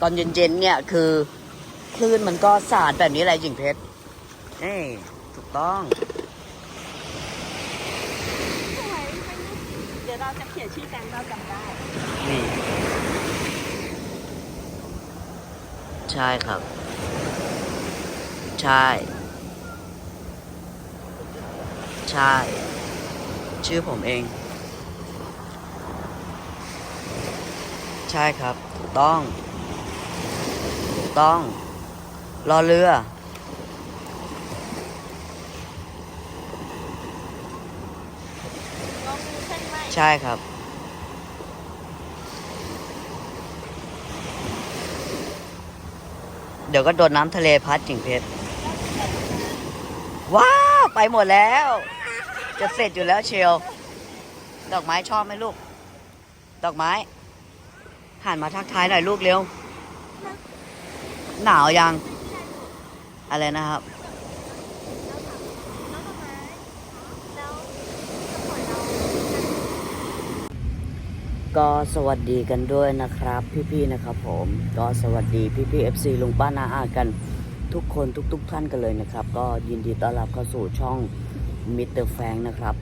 ตอนเย็นๆเนี่ยคือคลื่นมันก็สาดแบบนี้แหละหญิงเพชรนี่ถูกต้องสวยไม่นึกเดี๋ยวเราจะเขียนชื่อแก๊งเราจำได้ นี่ ใช่ครับ ใช่ ใช่ ชื่อผมเอง ใช่ครับ ถูกต้องถูก ต้อง รอเรือลองดูเส้นไหมใช่ครับ เดี๋ยวก็โดนน้ำทะเลพัดจิงเพชร ว้าวไปหมดแล้ว จะเสร็จอยู่แล้วเชียว ดอกไม้ชอบไหมลูก ดอกไม้หันมาทักทายหน่อยลูกเร็ว หนาวยัง อะไรนะครับ ก็สวัสดีกันด้วยนะครับ พี่ๆนะครับผม ก็สวัสดีพี่ๆ FC ลุงป้านาอากันทุกคนทุกๆท่านกันเลยนะครับ ก็ยินดีต้อนรับเข้าสู่ช่องมิสเตอร์แฟงนะครับ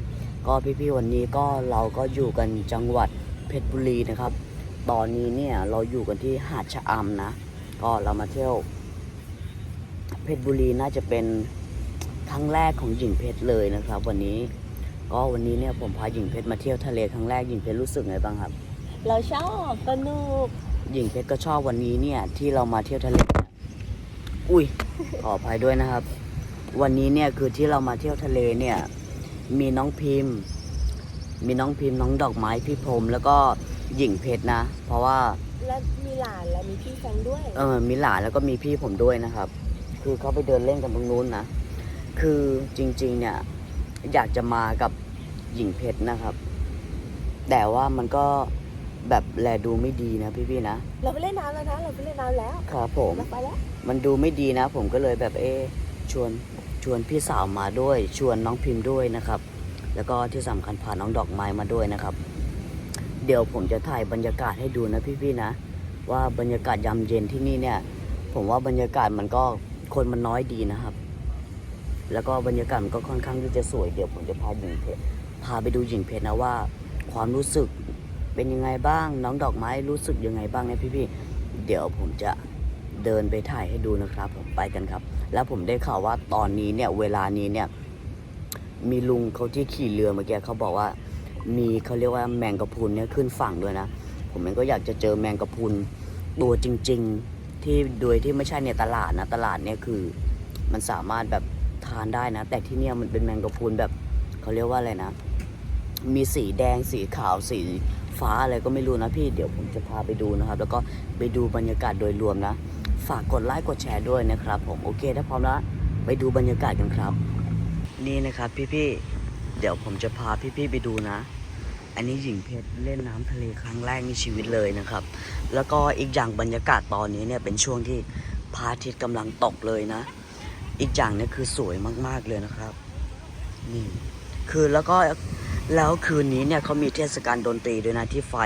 ก็พี่ๆวันนี้ก็เราก็อยู่กันจังหวัดเพชรบุรีนะครับ ตอนนี้เนี่ยเราอยู่กันที่หาดชะอำนะ ก็เรามาเที่ยว เพชรบุรีน่าจะเป็นครั้งแรกของหญิงเพชรเลยนะครับ วันนี้ก็วันนี้เนี่ยผมพาหญิงเพชรมาเที่ยวทะเลครั้งแรกหญิงเพชรรู้สึกไงบ้างครับ เราชอบสนุกหญิงเพชรก็ชอบวันนี้เนี่ยที่เรามาเที่ยวทะเลเนี่ยอุ้ยขออภัยด้วยนะครับ วันนี้เนี่ยคือที่เรามาเที่ยวทะเลเนี่ยมีน้องพิมพ์ มีน้องพิมพ์น้องดอกไม้พี่พรมแล้วก็หญิงเพชรนะ เพราะว่า และมีหลานและมีพี่แฟงด้วย เออมีหลานแล้วก็มีพี่ผมด้วยนะครับ คือเขาไปเดินเล่นกันตรงนู้นนะ คือจริง ๆ เนี่ย อยากจะมากับหญิงเพชรนะครับ แต่ว่ามันก็แบบแลดูไม่ดีนะพี่ๆนะ เราไปเล่นน้ำแล้วนะ เราไปเล่นน้ำแล้วครับผม เราไปแล้วมันดูไม่ดีนะ ผมก็เลยแบบเอะชวนชวนพี่สาวมาด้วย ชวนน้องพิมพ์ด้วยนะครับ แล้วก็ที่สำคัญพาน้องดอกไม้มาด้วยนะครับ เดี๋ยวผมจะถ่ายบรรยากาศให้ดูนะพี่ๆนะ ว่าบรรยากาศยามเย็นที่นี่เนี่ย ผมว่าบรรยากาศมันก็คนมันน้อยดีนะครับ แล้วก็บรรยากาศมันก็ค่อนข้างที่จะสวยเดี๋ยวผมจะพาหญิงเพชรพาไปดูหญิงเพชรนะว่า ความรู้สึกเป็นยังไงบ้าง น้องดอกไม้รู้สึกยังไงบ้างเนี่ยพี่ๆเดี๋ยวผมจะเดินไปถ่ายให้ดูนะครับ ผมไปกันครับ แล้วผมได้ข่าวว่าตอนนี้เนี่ยเวลานี้เนี่ยมีลุงเขาที่ขี่เรือเมื่อกี้เขาบอกว่า มีเขาเรียกว่าแมงกะพรุนเนี่ยขึ้นฝั่งด้วยนะ ผมเองก็อยากจะเจอแมงกะพรุนตัวจริง ๆ ที่โดยที่ไม่ใช่ในตลาดนะ ตลาดเนี่ยคือมันสามารถแบบทานได้นะ แต่ที่เนี่ยมันเป็นแมงกะพรุนแบบเขาเรียกว่าอะไรนะ มีสีแดงสีขาวสีฟ้าอะไรก็ไม่รู้นะพี่ เดี๋ยวผมจะพาไปดูนะครับ แล้วก็ไปดูบรรยากาศโดยรวมนะ ฝากกดไลค์กดแชร์ด้วยนะครับ ผมโอเคถ้าพร้อมแล้วไปดูบรรยากาศกันครับ นี่นะครับพี่ๆเดี๋ยวผมจะพาพี่ๆไปดูนะ อันนี้หญิงเพชรเล่นน้ำทะเลครั้งแรกในชีวิตเลยนะครับ แล้วก็อีกอย่างบรรยากาศตอนนี้เนี่ยเป็นช่วงที่พระอาทิตย์กำลังตกเลยนะ อีกอย่างเนี่ยคือสวยมากๆเลยนะครับนี่คือแล้วก็แล้วคืนนี้เนี่ยเขามีเทศกาลดนตรีด้วยนะที่ไฟ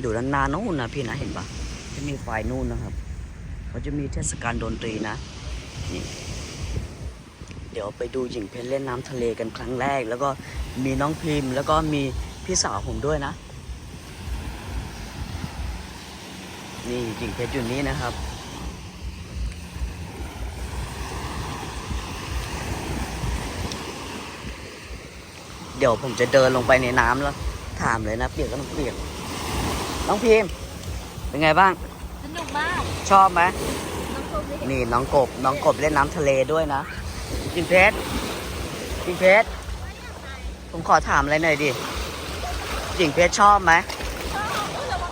อยู่ด้านหน้านู่นนะพี่นะเห็นปะจะมีไฟนู่นนะครับเขาจะมีเทศกาลดนตรีนะนี่เดี๋ยวไปดูหญิงเพชรเล่นน้ำทะเลกันครั้งแรก แล้วก็มีน้องพิมพ์ แล้วก็มี พี่สาวผมด้วยนะ นี่หญิงเพชรอยู่นี้นะครับ เดี๋ยวผมจะเดินลงไปในน้ำแล้ว ถามเลยนะเปียกก็ต้องเปียก น้องพิมพ์เป็นไงบ้าง สนุกมาก ชอบไหมน้องชมได้เห็นนี่น้องกบ น้องกบเล่นน้ำทะเลด้วยนะจิงเพชรจิงเพชรผมขอถามอะไรหน่อยดิ จิงเพชรชอบไหมชอบ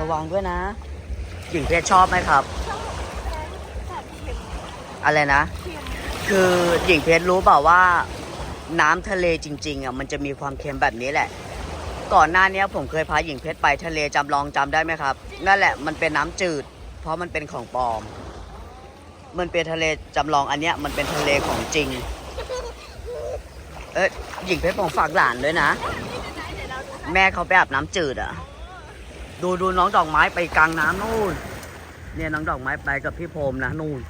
ระวังด้วยนะจิงเพชรชอบไหมครับชอบอะไรนะ คือหญิงเพชรรู้เปล่าว่า น้ำทะเลจริงๆอะมันจะมีความเค็มแบบนี้แหละ ก่อนหน้านี้ผมเคยพาหญิงเพชรไปทะเลจำลองจำได้ไหมครับ นั่นแหละมันเป็นน้ำจืด เพราะมันเป็นของปลอม มันเป็นทะเลจำลองอันเนี้ยมันเป็นทะเลของจริง เอ้ยหญิงเพชรผมฝากหลานด้วยนะ แม่เขาไปอาบน้ำจืดอะ ดูดูน้องดอกไม้ไปกลางน้ำนู่น เนี่ยน้องดอกไม้ไปกับพี่พรมนะนู่น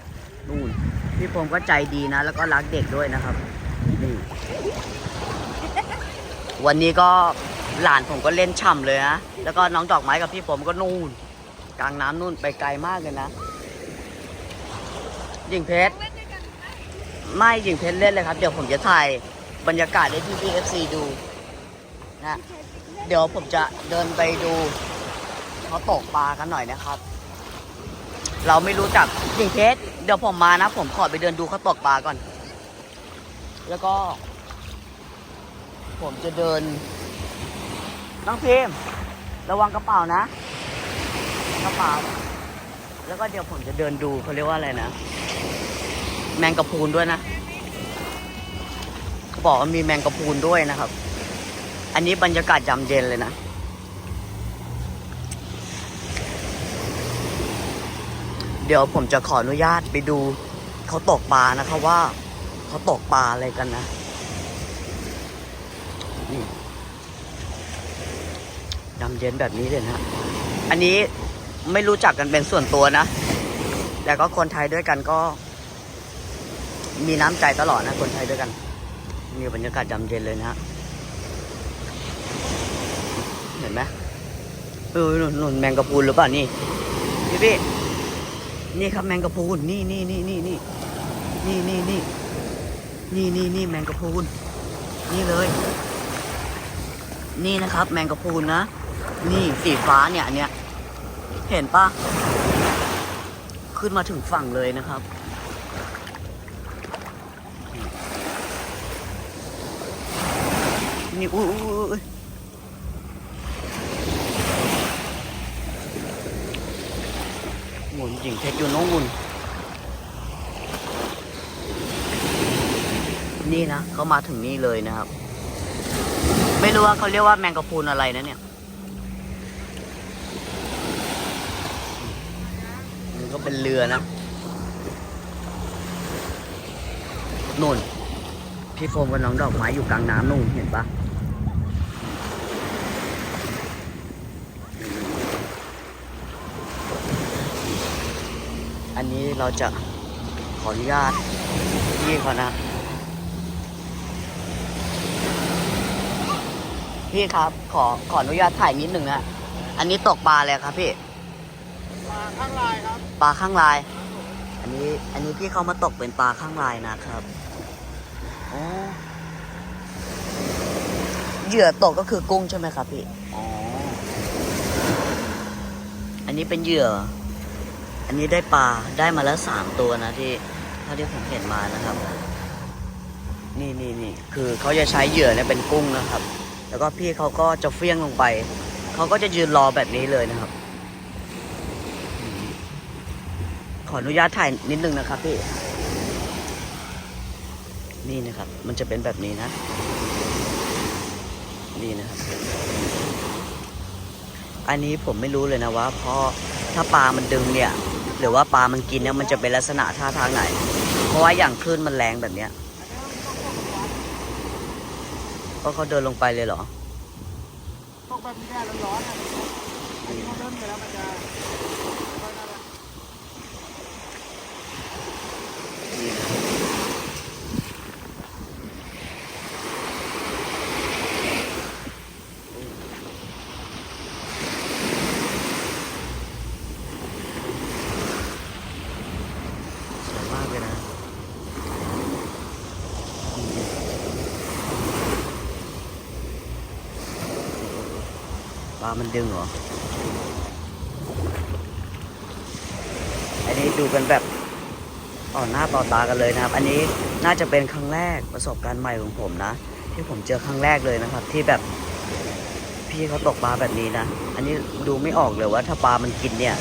นู่น พี่พรมก็ใจดีนะ แล้วก็รักเด็กด้วยนะครับนี่วันนี้ก็หลานผมก็เล่นฉ่ำเลยนะ แล้วก็น้องดอกไม้กับพี่ผมก็นู่น กลางน้ำนู่นไปไกลมากเลยนะหญิงเพชรไม่หญิงเพชรเล่นเลยครับ เดี๋ยวผมจะถ่ายบรรยากาศให้พี่พีเอฟซีดูนะ เดี๋ยวผมจะเดินไปดูเขาตกปลากันหน่อยนะครับ เราไม่รู้จักหญิงเพชรเดี๋ยวผมมานะ ผมขอไปเดินดูเขาตกปลาก่อน แล้วก็ ผมจะเดินน้องพิมระวังกระเป๋านะกระเป๋า แล้วก็เดี๋ยวผมจะเดินดูเขาเรียกว่าอะไรนะ แมงกะพรุนด้วยนะเขาบอกว่ามีแมงกะพรุนด้วยนะครับ อันนี้บรรยากาศยามเย็นเลยนะ เดี๋ยวผมจะขออนุญาตไปดูเขาตกปลานะครับว่าเขาตกปลาอะไรกันนะนี่ยำเย็นแบบนี้เลยนะ อันนี้ไม่รู้จักกันเป็นส่วนตัวนะแต่ก็คนไทยด้วยกันก็ มีน้ำใจตลอดนะ คนไทยด้วยกัน มีบรรยากาศยำเย็นเลยนะฮะ เห็นไหมเออหนุนหนุนแมงกะพรุนหรือเปล่านี่พี่พี่นี่ครับแมงกะพรุนนี่นี่นี่นี่นี่นี่นี่นี่นี่นี่นี่แมงกะพรุนนี่เลย นี่นะครับ แมงกะพรุนนะนี่สีฟ้าเนี่ยอันเนี้ยเห็นปะขึ้นมาถึงฝั่งเลยนะครับ นี่อุ้ยอุ้ยอุ้ยหมุน จริงเพชรอยู่น้องมุนนี่นะเขามาถึงนี่เลยนะครับ ไม่รู้ว่าเขาเรียกว่าแมงกะพรุนอะไรนะเนี่ยมันก็เป็นเรือนะนู่นพี่โฟมกับน้องดอกไม้อยู่กลางน้ำนู่นเห็นปะ นนี้เราจะขออนุญาตพี่เขานะ พี่ครับขอขออนุญาตถ่ายนิดหนึ่งนะอันนี้ตกปลาเลยครับพี่ปลาข้างลายครับปลาข้างลาย อันนี้อันนี้พี่เขามาตกเป็นปลาข้างลายนะครับอ๋อเหยื่อตกก็คือกุ้งใช่ไหมครับพี่อ๋ออันนี้เป็นเหยื่อ อันนี้ได้ปลาได้มาแล้วสามตัวนะที่เท่าที่ผมเห็นมานะครับ นี่นี่นี่คือเขาจะใช้เหยื่อเนี่ยเป็นกุ้งนะครับ แล้วก็พี่เขาก็จะเฟี้ยงลงไปเขาก็จะยืนรอแบบนี้เลยนะครับ ขออนุญาตถ่ายนิดนึงนะครับพี่นี่นะครับ มันจะเป็นแบบนี้นะ นี่นะครับ อันนี้ผมไม่รู้เลยนะว่าเพราะถ้าปลามันดึงเนี่ย หรือว่าปลามันกินเนี่ยมันจะเป็นลักษณะท่าทางไหน เพราะว่าอย่างคลื่นมันแรงแบบเนี้ยก็เขาเดินลงไปเลยเหรอตกแบบนี้แร้อนๆอะอันนี้เขาเริ่มไปแล้วมันจะค่อยๆนั่นแหละ สวยมากเลยนะ ปลามันดึงเหรอ อันนี้ดูกันแบบต่อหน้าต่อตากันเลยนะครับ อันนี้น่าจะเป็นครั้งแรกประสบการณ์ใหม่ของผมนะ ที่ผมเจอครั้งแรกเลยนะครับ ที่แบบพี่เขาตกปลาแบบนี้นะ อันนี้ดูไม่ออกเลยว่าถ้าปลามันกินเนี่ย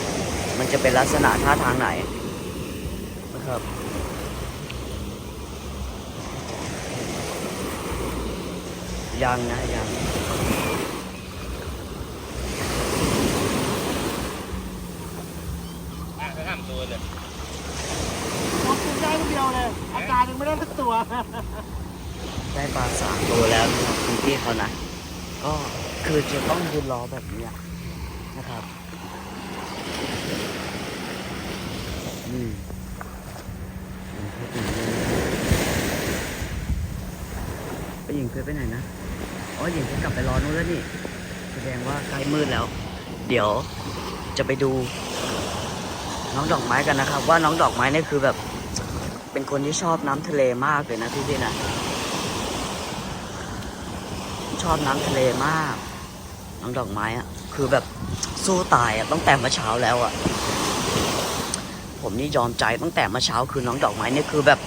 มันจะเป็นลักษณะท่าทางไหนนะครับยังนะยัง ผมกินได้คนเดียวเลย อาจารย์ยังไม่ได้สักตัวได้ปลาสามตัวแล้วนะครับคุณพี่เขานะ ก็คือจะต้องยืนรอแบบเนี้ยนะครับนี่ไปหญิงเพชรไปไหนนะ อ๋อหญิงเพชรกลับไปรอนู้นแล้วนี่ แสดงว่าใกล้มืดแล้ว เดี๋ยวจะไปดู น้องดอกไม้กันนะครับ ว่าน้องดอกไม้นี่คือแบบ เป็นคนที่ชอบน้ำทะเลมากเลยนะพี่พี่ๆนะชอบน้ำทะเลมาก น้องดอกไม้อะคือแบบสู้ตายอะตั้งแต่เมื่อเช้าแล้วอะผมนี่ยอมใจตั้งแต่เมื่อเช้าคือน้องดอกไม้นี่คือแบบ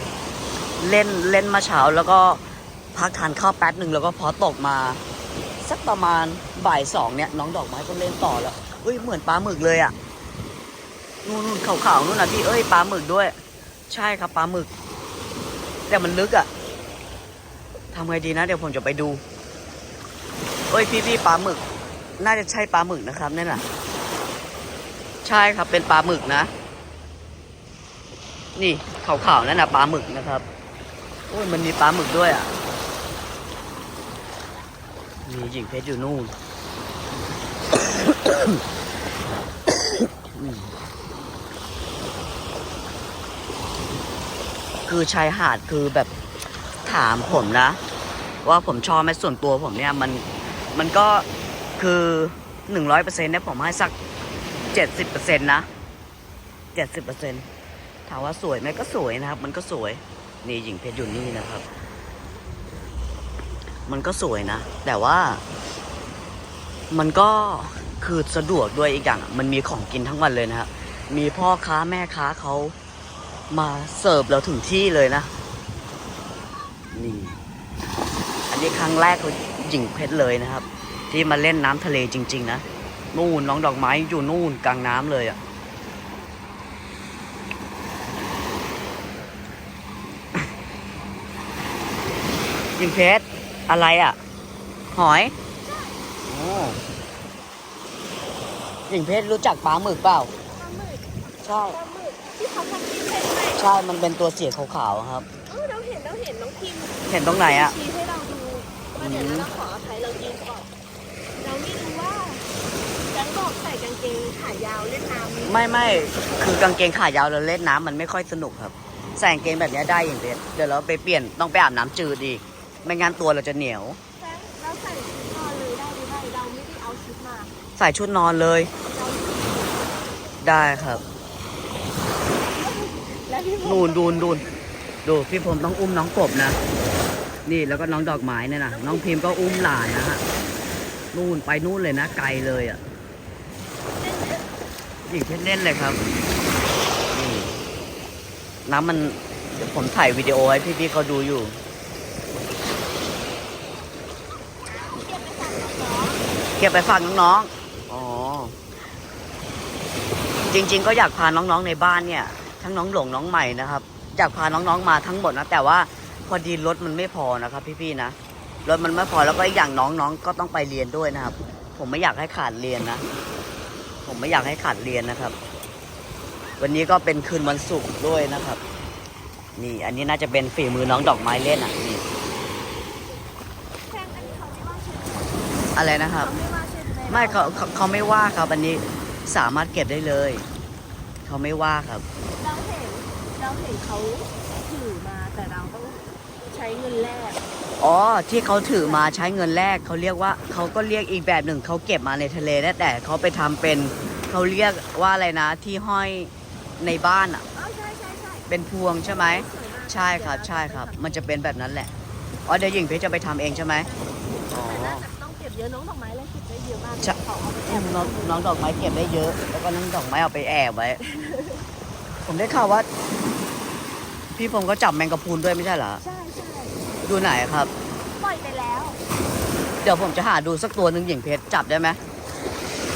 เล่นเล่นมื่อเช้าแล้วก็พักทานข้าวแป๊บหนึ่งแล้วก็พอตกมา สักประมาณบ่ายสองเนี่ยน้องดอกไม้ก็เล่นต่อแล้วเอ้ยเหมือนปลาหมึกเลยอะ นู่นนู่นขาวๆนู่นนะพี่เอ้ยปลาหมึกด้วย ใช่ครับปลาหมึก แต่มันลึกอะทำไงดีนะเดี๋ยวผมจะไปดู เอ้ยพี่พี่ปลาหมึก น่าจะใช่ปลาหมึกนะครับนั่นน่ะ ใช่ครับเป็นปลาหมึกนะ นี่ขาวๆนั่นน่ะปลาหมึกนะครับโอ้ยมันมีปลาหมึกด้วยอะมีหญิงเพชรอยู่นู่น อืม คือชายหาดคือแบบถามผมนะ ว่าผมชอบไหมส่วนตัวผมเนี่ยมันมันก็คือหนึ่งร้อยเปอร์เซ็นต์เนี่ยผมให้สักเจ็ดสิบเปอร์เซ็นต์นะเจ็ดสิบเปอร์เซ็นต์ถามว่าสวยไหมก็สวยนะครับ มันก็สวย นี่หญิงเพชรอยู่นี่นะครับ มันก็สวยนะ แต่ว่า มันก็คือสะดวกด้วยอีกอย่าง มันมีของกินทั้งวันเลยนะครับมีพ่อค้าแม่ค้าเขา มาเสิร์ฟเราถึงที่เลยนะ นี่ อันนี้ครั้งแรกของหญิงเพชรเลยนะครับ ที่มาเล่นน้ำทะเลจริง ๆ นะ นู่นน้องดอกไม้อยู่นู่นกลางน้ำเลยอะ่ะหญิงเพชรอะไรอะ่ะ หอยโอ้หญิงเพชรรู้จักปลาหมึกเปล่า ปลาหมึกใช่ ปลาหมึกที่เขาทำ ใช่ มันเป็นตัวเสียขาวๆครับ เออเราเห็นเราเห็นน้องพิมพ์เห็นตรงไหนอะชี้ให้เราดูว่าเดี๋ยวนะเราขออภัยเรายืนก่อนเราไม่รู้ว่าจังบอกใส่กางเกงขายาวเล่นน้ำนี้ไม่ไม่คือกางเกงขายาวเราเล่นน้ำมันไม่ค่อยสนุกครับใส่กางเกงแบบเนี้ยได้อย่างเดียวเดี๋ยวเราไปเปลี่ยนต้องไปอาบน้ำจืดอีกไม่งั้นตัวเราจะเหนียวแฟงเราใส่ชุดนอนเลยได้หรือไม่เราไม่ได้เอาชุดมา ใส่ชุดนอนเลยเราได้ครับและพี่พงษ์ นูนดูนดูนดูพี่ผมต้องอุ้มน้องกบนะ นี่แล้วก็น้องดอกไม้เนี่ยนะน้องพิมพ์ก็อุ้มหลานนะฮะนู่นไปนู่นเลยนะไกลเลยอะหญิงเพชรเล่นเลยครับน้ำมันเดี๋ยวผมถ่ายวิดีโอให้พี่ๆเขาดูอยู่เก็บไปฝากน้องๆอ๋อจริง ๆ ก็อยากพาน้องๆในบ้านเนี่ย ทั้งน้องหลงน้องใหม่นะครับอยากพาน้องๆมาทั้งหมดนะแต่ว่าพอดีรถมันไม่พอนะครับพี่ๆนะรถมันไม่พอแล้วก็อีกอย่างน้องๆก็ต้องไปเรียนด้วยนะครับ ผมไม่อยากให้ขาดเรียนนะ ผมไม่อยากให้ขาดเรียนนะครับ วันนี้ก็เป็นคืนวันศุกร์ด้วยนะครับ นี่อันนี้น่าจะเป็นฝีมือน้องดอกไม้เล่นอะนี่อะไรนะครับ ไม่เขาเขาเขาไม่ว่าครับอันนี้สามารถเก็บได้เลย เขาไม่ว่าครับ เราเห็นเราเห็นเขาถือมาแต่เราต้องใช้เงินแลกอ๋อที่เขาถือมาใช้เงินแรกเขาเรียกว่าเขาก็เรียกอีกแบบหนึ่งเขาเก็บมาในทะเลนะแต่เขาไปทำเป็นเขาเรียกว่าอะไรนะ ที่ห้อยในบ้านอะ อ๋อใช่ใช่ใช่เป็นพวงใช่ไหมสวยมากใช่ครับใช่ครับ มันจะเป็นแบบนั้นแหละอ๋อเดี๋ยวหญิงเพชรจะไปทำเองใช่ไหมอ๋อแต่น่าจะต้องเก็บเยอะน้องดอกไม้เลยเก็บได้เยอะมากใช่ขอเอาไปแออืบมน้องน้องดอกไม้เก็บได้เยอะ แล้วก็น้องดอกไม้เอาไปแอบไว้ ผมได้ข่าวว่า พี่ผมก็จับแมงกะพรุนด้วยไม่ใช่เหรอ ใช่ใช่ดูไหนครับ ปล่อยไปแล้ว เดี๋ยวผมจะหาดูสักตัวหนึ่งหญิงเพชรจับได้ไหม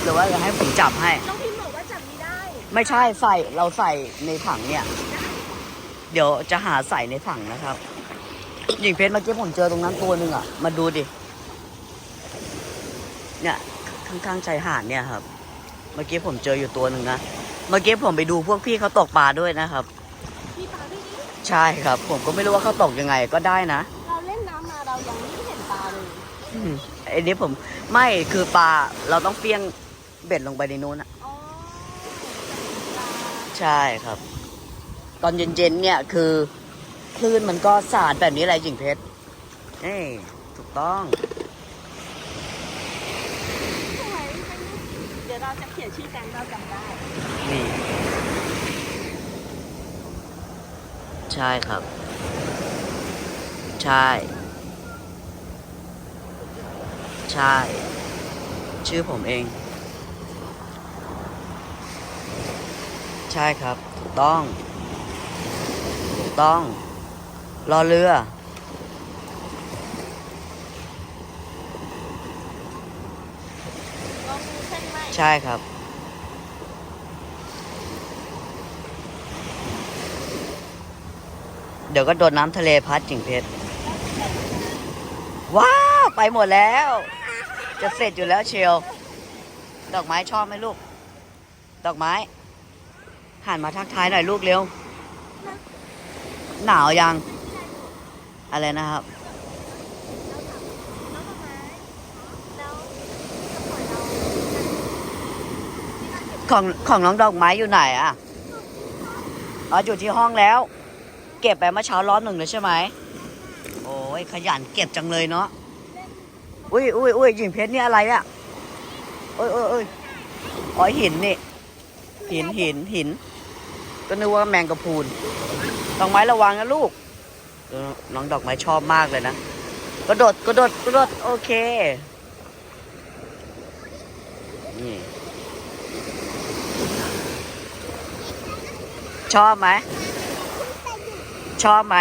หรือว่าจะให้ผมจับให้ น้องพิมพ์บอกว่าจับไม่ได้ ไม่ใช่ใส่เราใส่ในถังเนี่ย เดี๋ยวจะหาใส่ในถังนะครับ หญิงเพชรเมื่อกี้ผมเจอตรงนั้นตัวหนึ่งอะ มาดูดิ เนี่ยข้างๆชายหาดเนี่ยครับ เมื่อกี้ผมเจออยู่ตัวหนึ่งนะ เมื่อกี้ผมไปดูพวกพี่เขาตกปลาด้วยนะครับพี่ปลาด้วยดิ ใช่ครับ ผมก็ไม่รู้ว่าเขาตกยังไงก็ได้นะ เราเล่นน้ำมาเรายังไม่เห็นปลาเลย อืมไอ้นี้ผมไม่คือปลาเราต้องเฟี้ยงเบ็ดลงไปในนู้นอะอ๋อปลาใช่ครับ ตอนเย็นๆเนี่ยคือคลื่นมันก็สาดแบบนี้แหละหญิงเพชรเอ้ยถูกต้อง สวยเดี๋ยวเราจะเขียนชื่อแกงเราจำได้ นี่ ใช่ครับ ใช่ ใช่ ชื่อผมเอง ใช่ครับ ถูกต้อง ถูกต้อง รอเรือลองดูเส้นไหมใช่ครับ ดี๋ยวก็โดนน้ำทะเลพัดจิงเพชร ว้าว ไปหมดแล้ว จะเสร็จอยู่แล้วเชียว ดอกไม้ชอบไหมลูก ดอกไม้ หันมาทักทายหน่อยลูกเร็ว หนาวยัง อะไรนะครับ ของของน้องดอกไม้อยู่ไหนอะอ๋ออยู่ที่ห้องแล้ว เก็บไปเมื่อเช้ารอบหนึ่งเลยใช่ไหมโอ้ยขยันเก็บจังเลยเนาะอุ้ยอุ้ยอุ้ยหญิงเพชรนี่อะไรอะเอ้ยเอ้ยเอ้ยอ๋อหินนี่หินหินหิน ก็นึกว่าแมงกะพรุนดอกไม้ระวังนะลูกน้องดอกไม้ชอบมากเลยนะกระโดดกระโดดกระโดดโอเคนี่ชอบไหม ชอบไหม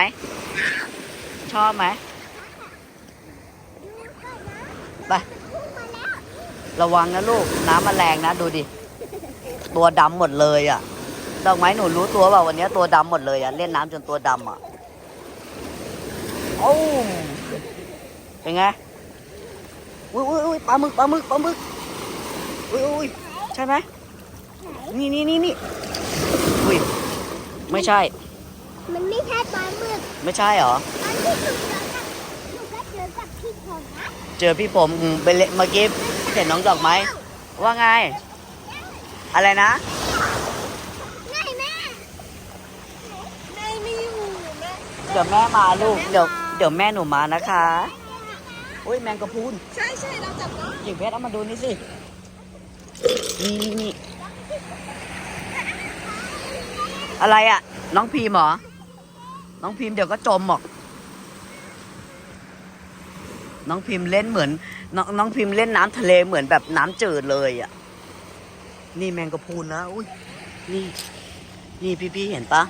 ชอบไหมไประวังนะลูก น้ำมันแรงนะ ดูดิ ตัวดำหมดเลยอะ ดอกไม้หนูรู้ตัวเปล่าวันนี้ตัวดำหมดเลยอะ เล่นน้ำจนตัวดำอะ โอ้เป็นไง อุ้ยอุ้ยอุ้ยปลาหมึกปลาหมึกปลาหมึก อุ้ยอุ้ยใช่ไหมนี่นี่นี่นี่อุ้ยไม่ใช่ มันไม่ใช่ปลาหมึกไม่ใช่เหรอ ตอนที่หนูเจอกับหนูก็เจอกับพี่ผมนะเจอพี่ผมอืมไปเละเมื่อกี้เห็นน้องดอกไม้ว่าไง อะไรนะไงแม่แม่ไม่อยู่แม่เดี๋ยวแม่มาลูก เดี๋ยวเดี๋ยวแม่หนูมานะคะอุ้ยแมงกะพรุนใช่ใช่เราจับได้หญิงเพชรเอามาดูนี่สิ นี่นี่นี่อะไรอะน้องพีมเหรอ น้องพิมเดี๋ยวก็จมหรอก น้องพิมเล่นเหมือน น้องน้องพิมเล่นน้ำทะเลเหมือนแบบน้ำจืดเลยอะนี่แมงกะพรุนนะ อุ้ย นี่นี่พี่พี่ๆเห็นปะ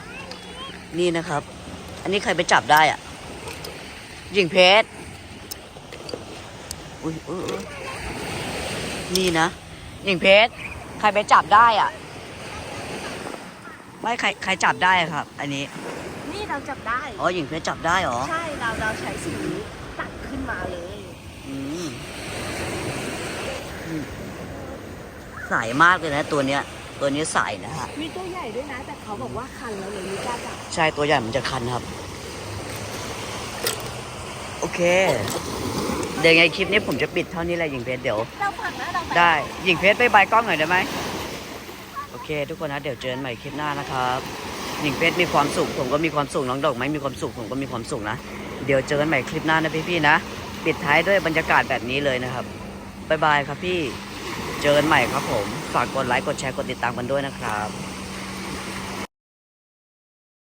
นี่นะครับ อันนี้ใครไปจับได้อะหญิงเพชร อุ้ยเออนี่นะหญิงเพชร ใครไปจับได้อะไม่ใครใครจับได้ครับ อันนี้ เราจับได้ อ๋อหญิงเพชรจับได้เหรอ ใช่เราเราใช้สีนี้ตัดขึ้นมาเลยอืมอืมใสมากเลยนะตัวเนี้ย ตัวนี้ใสนะฮะ มีตัวใหญ่ด้วยนะ แต่เขาบอกว่าคันแล้วเลยไม่กล้าจับใช่ตัวใหญ่มันจะคันครับ โอเค เดี๋ยวไงคลิปนี้ผมจะปิดเท่านี้แหละหญิงเพชรเดี๋ยว เราผักนะเราไปได้หญิงเพชรไปบายกล้องหน่อยได้ไหมโอเค ทุกคนนะเดี๋ยวเจอกันใหม่คลิปหน้านะครับ หญิงเพชรมีความสุขผมก็มีความสุขน้องดอกไม้มีความสุขผมก็มีความสุขนะเดี๋ยวเจอกันใหม่คลิปหน้านะพี่ๆนะ ปิดท้ายด้วยบรรยากาศแบบนี้เลยนะครับบ๊ายบายครับพี่เจอกันใหม่ครับผม ฝากกดไลค์กดแชร์กดติดตามกันด้วยนะครับ